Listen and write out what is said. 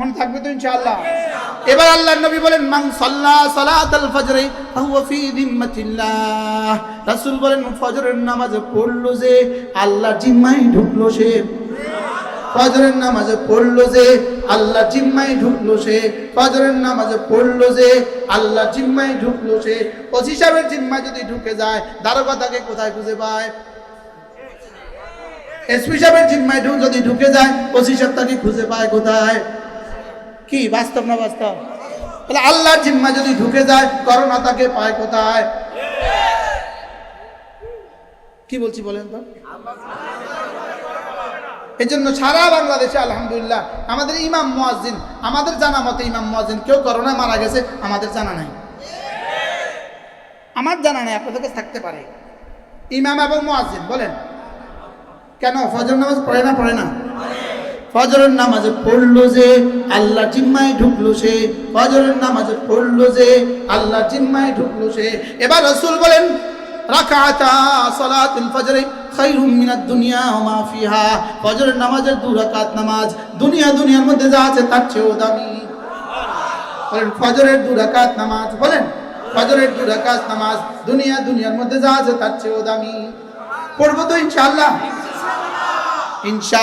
মনে থাকবে তো ইনশাআল্লাহ। এবার আল্লাহর নবী বলেন, মান সাল্লা সালাতাল ফজরে, ফাহুয়া ফি যিম্মাতিল্লাহ রাসূল বলেন, ফজরের নামাজ পড়ল যে আল্লাহ জিম্মায় ঢুকলো সে। ফজরের নামাজে পড়ল যে আল্লাহ জিম্মায় ঢুকলো সে। ফজরের নামাজে পড়ল যে আল্লাহ জিম্মায় ঢুকলো সে। ওসি সাহেবের জিম্মায় যদি ঢুকে যায়, দারোগা তাকে কোথায় খুঁজে পায়? এসপি সাহেবের জিম্মায় যদি ঢুকে যায়, ওসি সাহেব তাকে খুঁজে পায় কোথায়? কি, বাস্তব না বাস্তব? তাহলে আল্লাহর জিম্মা যদি ঢুকে যায়, করোনা তাকে পায় কোথায়? কি বলছি বলেন তো? এই জন্য সারা বাংলাদেশে আলহামদুলিল্লাহ, আমাদের ইমাম মুয়াজ্জিন, আমাদের জানা মতে ইমাম মুয়াজ্জিন, কেউ করোনায় মারা গেছে, আমাদের জানা নাই। আমার জানা নাই, আপনাদের কাছে থাকতে পারে। ইমাম এবং মুয়াজ্জিন, বলেন। কেন, ফজর নামাজ পড়ে না পড়ে না? ফজরের নামাজে পড়ল যে আল্লাহ জিম্মায় ঢুকলো সে, ফজরের নামাজে পড়ল যে আল্লাহ জিম্মায় ঢুকলো সে। এবার রসুল বলেন মিনাদ দুনিয়া নামাজের দু নামাজ, দুনিয়া দুনিয়ার মধ্যে যা আছে দামি। বলেন দু নামাজ? বলেন দু নামাজ, দুনিয়া দুনিয়ার মধ্যে যা আছে তার চেয়েও দামি। পড়ব তো ইনশা